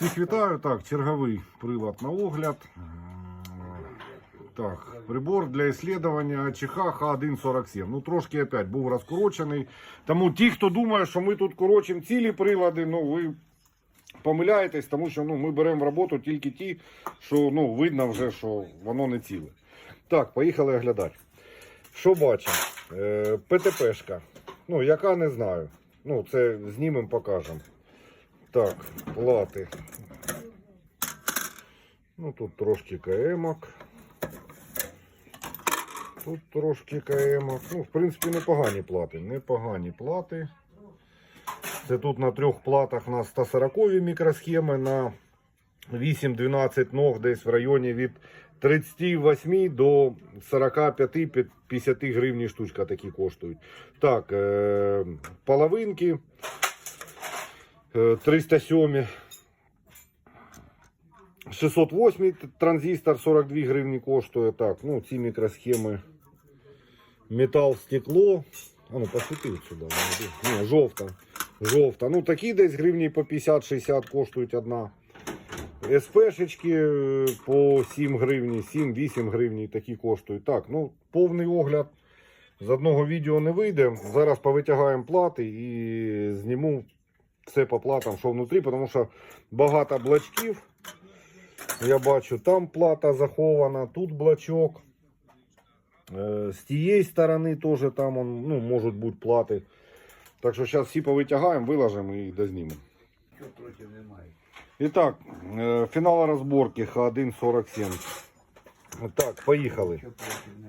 Всіх вітаю. Так, черговий прилад на огляд. Так, прибор для исследования АЧХ Х147. Ну, трошки опять був розкорочений. Тому ті, хто думає, що ми тут корочимо цілі прилади, ну ви помиляєтесь, тому що ну, ми беремо в роботу тільки ті, що ну, видно вже, що воно не ціле. Так, поїхали оглядати. Що бачимо? Е, ПТПшка. Ну, яка не знаю. Ну, це знімемо, покажемо. Так, плати. Ну, тут трошки КМок. Тут трошки КМок. Ну, в принципі, непогані плати. Непогані плати. Це тут на трьох платах на 140 мікросхеми на 8-12 ног десь в районі від 38 до 45-50 гривень штучка такі коштують. Так, е, половинки 307 608 транзистор 42 гривні коштує. Так, ну ці мікросхеми. Метал, стекло. А ну посвіти сюди. Ні, жовта. Жовта. Ну такі десь гривні по 50-60 коштують одна. СПшечки е, по 7 гривні, 7-8 гривні такі коштують. Так, ну повний огляд з одного відео не вийде. Зараз повитягаємо плати і зніму все по платам, що внутрі, тому що багато блачків. Я бачу, там плата захована, тут блачок. Е, З тієї сторони теж там он, ну, можуть бути плати. Так що зараз всі повитягаємо, виложимо і дознімемо. І так, е, фінал розборки Х147. Так, поїхали.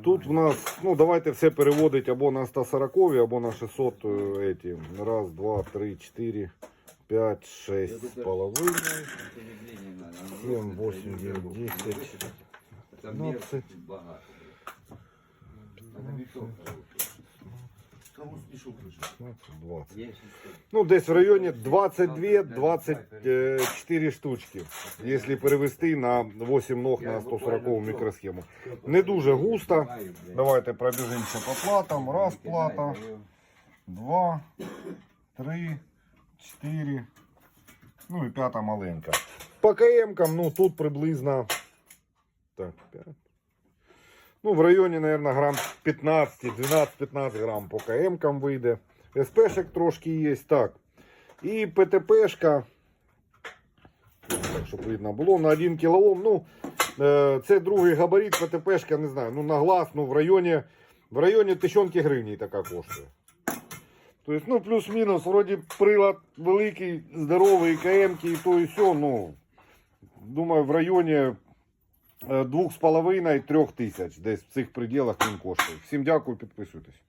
Тут в нас, ну давайте все переводить або на 140, або на 600 е, эти. Раз, два, три, чотири, п'ять, шесть з половиною. Сім, восемь, дев'ять, десять, Там п'ятнадцять. місць багато. Надо віток хороший. Кому спішу пишу? 15, 20. Ну, десь в районі 22-24 штучки, якщо перевести на 8 ног на 140 мікросхему. Не дуже густо. Давайте пробіжимося по платам. Раз плата, два, три, чотири. Ну і п'ята маленька. По КМ-кам, ну тут приблизно. Так, 5. Ну, в районі, мабуть, грам 15, 12-15 грам по КМ-кам вийде. СПшек трошки є. Так. І ПТПшка. Так, щоб видно було на 1 кілоом. Ну, е, це другий габарит ПТПшка, не знаю. Ну, на глаз, ну, в районі, в районі тисячонки гривні така коштує. Тобто, ну, плюс-мінус, вроді прилад великий, здоровий, КМ-ки і то і все, ну, думаю, в районі е, двох з половиною трьох тисяч. Десь в цих пределах він коштує. Всім дякую, підписуйтесь.